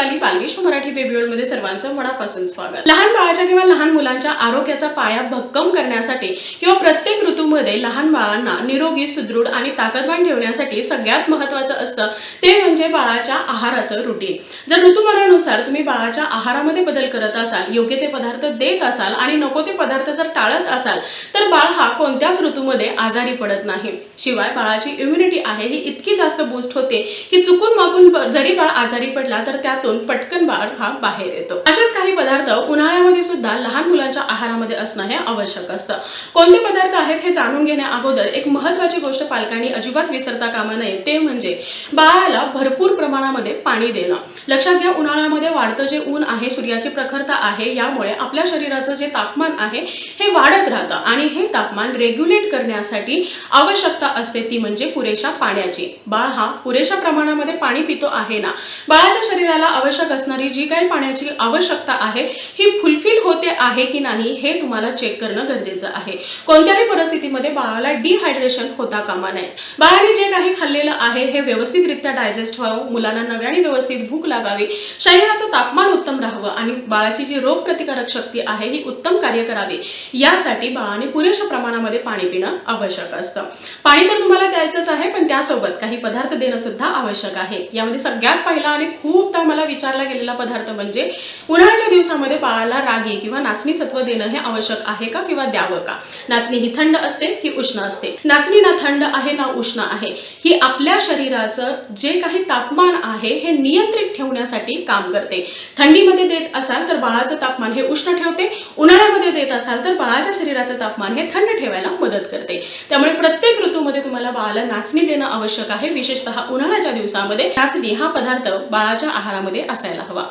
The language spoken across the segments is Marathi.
दीपाली बालविश्व मराठी बेबी मध्ये सर्वांचं मनापासून स्वागत. लहान बाळाच्या किंवा लहान मुलांच्या आरोग्याचा पाया भक्कम करण्यासाठी किंवा प्रत्येक ऋतूमध्ये लहान बाळांना निरोगी सुदृढ आणि ताकदवान ठेवण्यासाठी सगळ्यात महत्त्वाचं असतं ते म्हणजे बाळाच्या आहाराचं रुटीन जर ऋतुमानानुसार तुम्ही बाळाच्या आहारामध्ये बदल करत असाल योग्य ते पदार्थ देत असाल आणि नको ते पदार्थ जर टाळत असाल तर बाळ हा कोणत्याच ऋतूमध्ये आजारी पडत नाही. शिवाय बाळाची इम्युनिटी आहे ही इतकी जास्त बूस्ट होते की चुकून मागून जरी बाळ आजारी पडला तर त्यातून पटकन बाळ हा बाहेर येतो. असेच काही पदार्थ उन्हाळ्यामध्ये सुद्धा लहान मुलांच्या आहारामध्ये असणं हे आवश्यक असतं. कोणते पदार्थ आहेत हे जाणून घेण्या अगोदर एक महत्वाची गोष्ट पालकांनी अजिबात विसरता कामा नये. ते म्हणजे बाळाला भरपूर प्रमाणामध्ये पाणी देणं. लक्षात घ्या उन्हाळ्यामध्ये वाढतं जे ऊन आहे सूर्याची प्रखरता आहे यामुळे आपल्या शरीराचं जे तापमान आहे हे वाढत राहतं आणि हे तापमान रेग्युलेट करण्यासाठी आवश्यकता असते ती म्हणजे पुरेशा पाण्याची. बाळ हा पुरेशा प्रमाणामध्ये पाणी पितो आहे ना? बाळाच्या शरीराला आवश्यक असणारी जी काही पाण्याची आवश्यकता आहे ही फुलफिल होते आहे की नाही हे तुम्हाला चेक करणं गरजेचं आहे. कोणत्याही परिस्थितीमध्ये बाळाला डिहायड्रेशन होता कामा नये. बाळाने जे काही खाल्लेलं आहे हे व्यवस्थितरित्या डायजेस्ट व्हावं मुलांना नव्याने व्यवस्थित भूक लागावी शरीराचं तापमान उत्तम राहावं आणि बाळाची जी रोगप्रतिकारक शक्ती आहे ही उत्तम कार्य करावी यासाठी बाळाने पुरेशा प्रमाणामध्ये पाणी पिणं आवश्यक असतं. पाणी तर तुम्हाला द्यायचंच आहे पण त्यासोबत काही पदार्थ देणं सुद्धा आवश्यक आहे. यामध्ये सगळ्यात पहिला आणि खूपदा मला विचारला गेलेला पदार्थ म्हणजे उन्हाळ्याच्या दिवसामध्ये बाळाला रागी किंवा नाचणी सत्व देणं हे आवश्यक आहे का किंवा द्यावं का? नाचणी ही थंड असते की उष्ण असते? नाचणी ना थंड आहे ना उष्ण आहे. ही आपल्या शरीराचं जे काही तापमान आहे हे नियंत्रित ठेवण्यासाठी काम करते. थंडीमध्ये देत असाल तर बाळाचं तापमान हे उष्ण ठेवते. उन्हाळ्यामध्ये देत असाल तर बाळाच्या शरीराचं तापमान हे थंड ठेवायला मदत करते. त्यामुळे प्रत्येक ऋतूमध्ये तुम्हाला बाळाला नाचणी देणं आवश्यक आहे. विशेषतः उन्हाळ्याच्या दिवसामध्ये नाचणी हा पदार्थ बाळाच्या आहारामध्ये असायला हवा.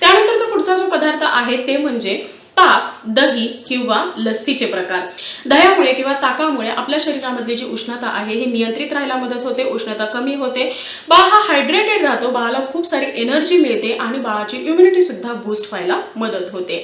त्यानंतरचा पुढचा जो पदार्थ आहे ते म्हणजे ताक दही किंवा लस्सीचे प्रकार. दह्यामुळे किंवा ताकामुळे आपल्या शरीरामधली जी उष्णता आहे ही नियंत्रित राहायला मदत होते उष्णता कमी होते. बाळ हा हायड्रेटेड राहतो बाळाला खूप सारी एनर्जी मिळते आणि बाळाची इम्युनिटी सुद्धा बूस्ट व्हायला मदत होते.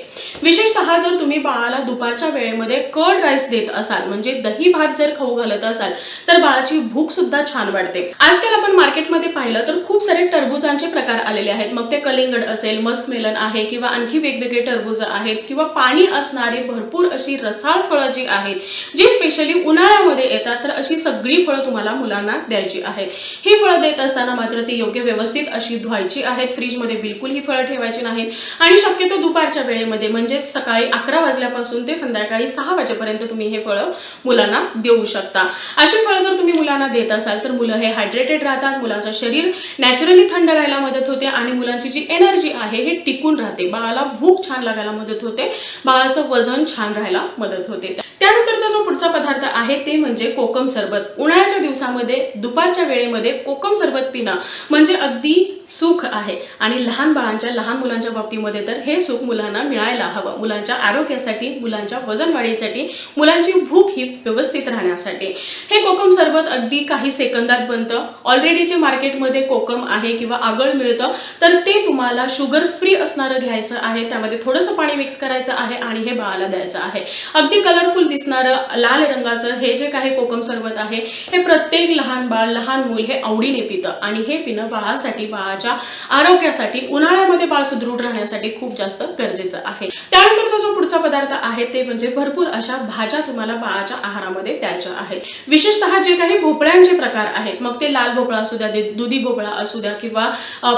विशेषतः जर तुम्ही बाळाला दुपारच्या वेळेमध्ये कर्ड राईस देत असाल म्हणजे दही भात जर खाऊ घालत असाल तर बाळाची भूक सुद्धा छान वाढते. आजकाल आपण मार्केटमध्ये पाहिलं तर खूप सारे टरबुजांचे प्रकार आलेले आहेत. मग ते कलिंगड असेल मस्क मेलन आहे किंवा आणखी वेगवेगळे टरबूज आहेत किंवा पाणी असणारे भरपूर अशी रसाळ फळं जी आहेत जी स्पेशली उन्हाळ्यामध्ये येतात तर अशी सगळी फळं तुम्हाला मुलांना द्यायची आहेत. ही फळं देत असताना मात्र ती योग्य व्यवस्थित अशी धुवायची आहेत. फ्रीजमध्ये बिलकुल ही फळं ठेवायची नाहीत. आणि शक्यतो दुपारच्या वेळेमध्ये म्हणजेच सकाळी अकरा वाजल्यापासून ते संध्याकाळी सहा वाजेपर्यंत तुम्ही हे फळं मुलांना देऊ शकता. अशी फळं जर तुम्ही मुलांना देत असाल तर मुलं हे हायड्रेटेड राहतात मुलांचं शरीर नॅचरली थंड राहायला मदत होते आणि मुलांची जी एनर्जी आहे हे टिकून राहते. बाळाला भूक छान लागायला मदत होते. बाळाचं वजन छान राहायला मदत होते. त्यानंतरचा जो पुढचा पदार्थ आहे ते म्हणजे कोकम सरबत. उन्हाळ्याच्या दिवसामध्ये दुपारच्या वेळेमध्ये कोकम सरबत पिणं म्हणजे अगदी सुख आहे. आणि लहान बाळांच्या लहान मुलांच्या बाबतीमध्ये तर हे सुख मुलांना मिळायला हवं. मुलांच्या आरोग्यासाठी मुलांच्या वजन वाढीसाठी मुलांची भूक ही व्यवस्थित राहण्यासाठी. हे कोकम सरबत अगदी काही सेकंदात बनतं. ऑलरेडी जे मार्केटमध्ये कोकम आहे किंवा आगळ मिळतं तर ते तुम्हाला शुगर फ्री असणारं घ्यायचं आहे. त्यामध्ये थोडंसं पाणी मिक्स करायचं आहे आणि हे बाळाला द्यायचं आहे. अगदी कलरफुल दिसणारं लाल रंगाचं हे जे काही कोकम सरबत आहे हे प्रत्येक लहान बाळ लहान मूल हे आवडीने पितं. आणि हे पिणं बाळासाठी बाळाच्या आरोग्यासाठी उन्हाळ्यामध्ये बाळ सुदृढ राहण्यासाठी खूप जास्त गरजेचं आहे. त्यानंतरचा जो पुढचा पदार्थ आहे ते म्हणजे भरपूर अशा भाज्या तुम्हाला बाळाच्या आहारामध्ये द्यायच्या आहेत. विशेषतः जे काही भोपळ्यांचे प्रकार आहेत मग ते लाल भोपळा असू द्या दुधी भोपळा असू द्या किंवा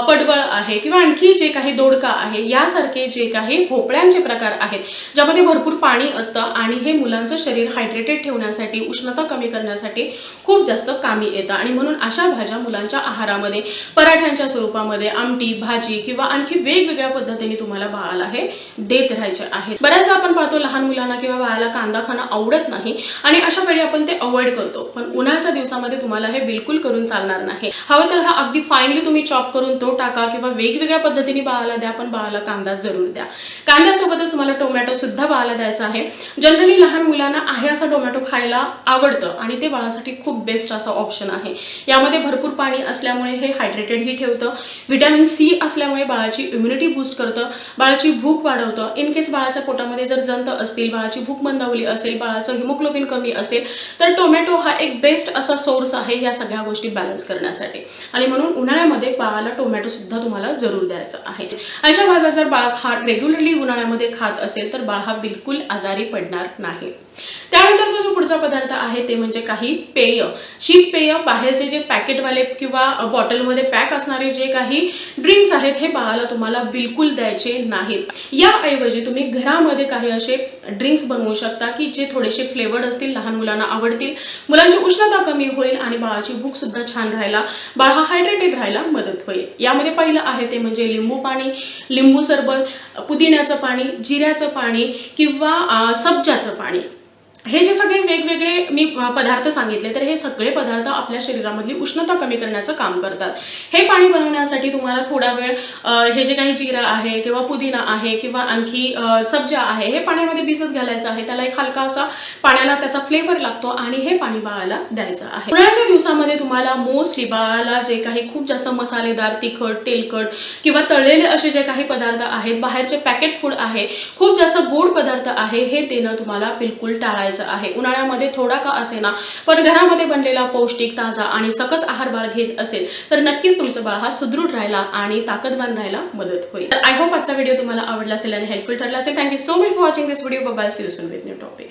पडवळ आहे किंवा आणखी जे काही दोडका आहे यासारखे जे काही भोपळ्यांचे प्रकार आहेत. ज्यामध्ये भरपूर पाणी असतं आणि हे मुलांचं शरीर हायड्रेटेड ठेवण्यासाठी उष्णता कमी करण्यासाठी खूप जास्त कामी येतं. आणि म्हणून अशा भाज्या मुलांच्या आहारामध्ये पराठ्यांच्या स्वरूपामध्ये आमटी भाजी किंवा आणखी वेगवेगळ्या पद्धतीने तुम्हाला बाळाला हे देत राहायचे आहे बऱ्याचदा आपण पाहतो लहान मुलांना किंवा बाळाला कांदा खाणं आवडत नाही आणि अशा वेळी आपण ते अवॉइड करतो. पण उन्हाळ्याच्या दिवसामध्ये तुम्हाला हे बिलकुल करून चालणार नाही. हवं तर हा अगदी फायनली तुम्ही चॉप करून तो टाका किंवा वेगवेगळ्या पद्धतीने बाळाला द्या पण बाळाला कांदा जरूर द्या. कांद्यासोबतच तुम्हाला टोमॅटो सुद्धा बाळाला द्यायचा आहे. जनरली लहान मुलांना आहे असा टोमॅटो खायला आवडतं आणि ते बाळासाठी खूप बेस्ट असा ऑप्शन आहे. यामध्ये भरपूर पाणी असल्यामुळे हे हायड्रेटेडही ठेवतं. व्हिटॅमिन सी असल्यामुळे बाळाची इम्युनिटी बूस्ट करतं. बाळाची भूक वाढवतं. इन केस बाळाच्या पोटामध्ये जर जंत असतील बाळाची भूक मंदावली असेल बाळाचं हिमोग्लोबिन कमी असेल तर टोमॅटो हा एक बेस्ट असा सोर्स आहे या सगळ्या गोष्टी बॅलन्स करण्यासाठी. आणि म्हणून उन्हाळ्यामध्ये बाळाला टोमॅटो सुद्धा तुम्हाला जरूर द्यायचा आहे. अशा भाज्या जर बाळ खा रेग्युलरली उन्हाळ्यामध्ये खात असेल तर बाळ हा बिलकुल आजारी पडणार नाही. त्यानंतरचा जो पुढचा पदार्थ आहे ते म्हणजे काही पेय. शीत पेय बाहेरचे जे पॅकेटवाले किंवा बॉटलमध्ये पॅक असणारे जे काही ड्रिंक्स आहेत हे बाळाला तुम्हाला बिलकुल द्यायचे नाहीत. याऐवजी तुम्ही घरामध्ये काही असे ड्रिंक्स बनवू शकता की जे थोडेसे फ्लेवर्ड असतील लहान मुलांना आवडतील मुलांची उष्णता कमी होईल आणि बाळाची भूक सुद्धा छान राहायला बाळ हा हायड्रेटेड राहायला मदत होईल. यामध्ये पहिलं आहे ते म्हणजे लिंबू पाणी लिंबू सरबत पुदिन्याचं पाणी जिऱ्याचं पाणी किंवा सब्जाचं पाणी. हे जे सगळे वेगवेगळे मी पदार्थ सांगितले तर हे सगळे पदार्थ आपल्या शरीरामधली उष्णता कमी करण्याचं काम करतात. हे पाणी बनवण्यासाठी तुम्हाला थोडा वेळ हे जे काही जिरा आहे किंवा पुदिना आहे किंवा आणखी सब्जा आहे हे पाण्यामध्ये भिजत घालायचं आहे. त्याला एक हलका असा पाण्याला त्याचा फ्लेवर लागतो आणि हे पाणी बाळाला द्यायचं आहे. उन्हाळ्याच्या दिवसामध्ये तुम्हाला मोस्टली बाळाला जे काही खूप जास्त मसालेदार तिखट तेलकट किंवा तळलेले असे जे काही पदार्थ आहेत बाहेरचे पॅकेट फूड आहे खूप जास्त गोड पदार्थ आहे हे देणं तुम्हाला बिलकुल टाळायचं आहे. उन्हाळ्यामध्ये थोडा का असेना पण घरामध्ये बनलेला पौष्टिक ताजा आणि सकस आहार बाळ घेत असेल तर नक्कीच तुमचं बाळ हा सुदृढ राहायला आणि ताकदवान राहायला मदत होईल. तर आय होप आजचा व्हिडिओ तुम्हाला आवडला असेल आणि हेल्पफुल ठरला असेल. Thank you so much for watching this video bye see you soon with new topic